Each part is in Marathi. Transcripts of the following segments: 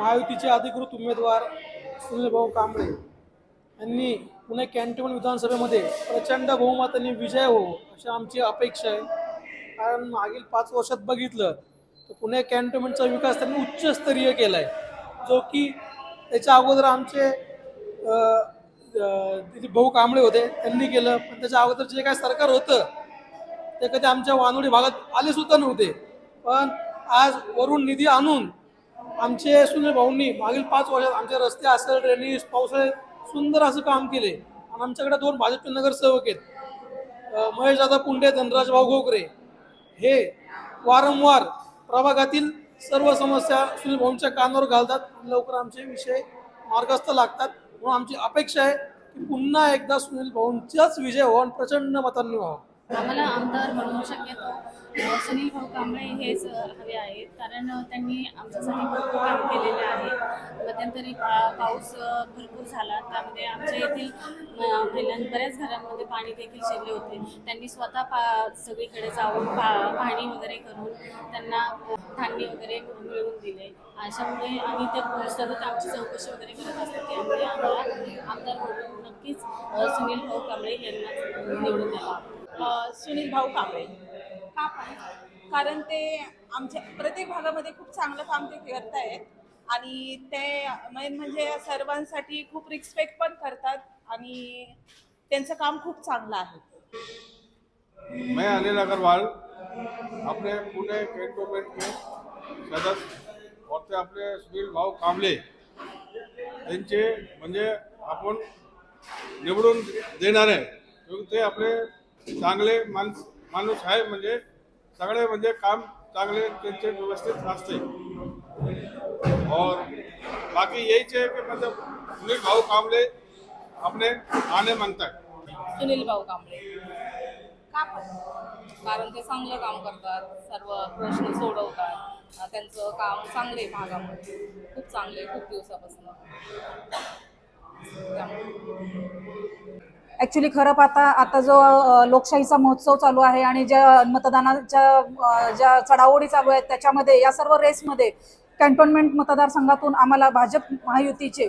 महायुतीचे अधिकृत उमेदवार सुनीलभाऊ कांबळे यांनी पुणे कॅन्टोन्मेंट विधानसभेमध्ये प्रचंड बहुमताने विजय हो अशी आमची अपेक्षा आहे. कारण मागील पाच वर्षात बघितलं तर पुणे कॅन्टोन्मेंटचा विकास त्यांनी उच्चस्तरीय केला आहे जो की त्याच्या अगोदर आमचे दिलीप भाऊ कांबळे होते त्यांनी केलं. पण त्याच्या अगोदर जे काय सरकार होतं ते कधी आमच्या वानोडी भागात आले सुद्धा नव्हते. पण आज वरून निधी आणून आमचे सुनील भाऊंनी मागील पाच वर्षात आमचे रस्ते असेल ड्रेनेज पावसाळे सुंदर असं काम केले. आणि आमच्याकडे दोन भाजपचे नगरसेवक आहेत. महेश दादा पुंडे धनराज भाऊ गोगरे हे वारंवार प्रभागातील सर्व समस्या सुनील भाऊंच्या कानावर घालतात लवकर आमचे विषय मार्गस्थ लागतात. म्हणून आमची अपेक्षा आहे की पुन्हा एकदा सुनील भाऊंचाच विजय व्हावा आणि प्रचंड मतांनी व्हावा. आम्हाला आमदार म्हणून शक्यतो सुनील भाऊ कांबळे हेच हवे आहेत. कारण त्यांनी आमच्यासाठी भरपूर काम केलेले आहे. मध्यंतरी पा- पाऊस भरपूर झाला. त्यामध्ये आमच्या येथील महिलां बऱ्याच घरांमध्ये पाणी देखील शिरले होते. त्यांनी स्वतः पा सगळीकडे जाऊन पा पाणी वगैरे करून त्यांना धान्य वगैरे मिळवून दिले. अशामुळे आम्ही ते सतत आमची चौकशी वगैरे करत असतो. त्यामुळे आम्हाला आमदार म्हणून नक्कीच सुनील भाऊ कांबळे यांना निवडून आला सुनील भाऊ कांबळे. का पण कारण ते आमच्या प्रत्येक भागामध्ये खूप चांगलं काम ते करत आहेत आणि ते मेन म्हणजे सर्वांसाठी खूप रिस्पेक्ट पण करतात आणि त्यांचं काम खूप चांगलं आहे. मैं अनिल अग्रवाल अपने पुणे कैंटोनमेंट के सदस्य और ते आपले सुनील भाऊ कांबळे यांचे म्हणजे आपण निवडून देणार आहे. ते आपले चांगले माणसं माणूस आहे म्हणजे सगळे म्हणजे काम चांगले त्यांचे व्यवस्थित असते. और बाकी यहीच है कि मतलब सुनील भाऊ कांबळे अपने आने मानता सुनील भाऊ कांबळे. कारण ते चांगलं काम करतात सर्व प्रश्न सोडवतात. त्यांचं काम चांगले भागामध्ये. खूप चांगले खूप दिवसापासून. त्यामुळे. ॲक्च्युली खरं पाहता आता जो लोकशाहीचा महोत्सव चालू आहे आणि ज्या मतदानाच्या ज्या चढाओढी चालू आहेत त्याच्यामध्ये या सर्व रेसमध्ये कॅन्टोन्मेंट मतदारसंघातून आम्हाला भाजप महायुतीचे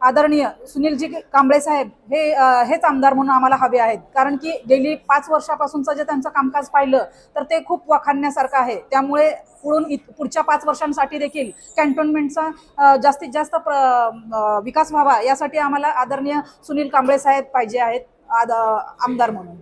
आदरणीय सुनीलजी कांबळे साहेब हे हेच आमदार म्हणून आम्हाला हवे आहेत. कारण की गेली पाच वर्षापासूनचं जे त्यांचं कामकाज पाहिलं तर ते खूप वाखाणण्यासारखं आहे. त्यामुळे पुढून पुढच्या पाच वर्षांसाठी देखील कॅन्टोन्मेंटचा जास्तीत जास्त प्र विकास व्हावा यासाठी आम्हाला आदरणीय सुनील कांबळे साहेब पाहिजे आहेत आद आमदार म्हणून.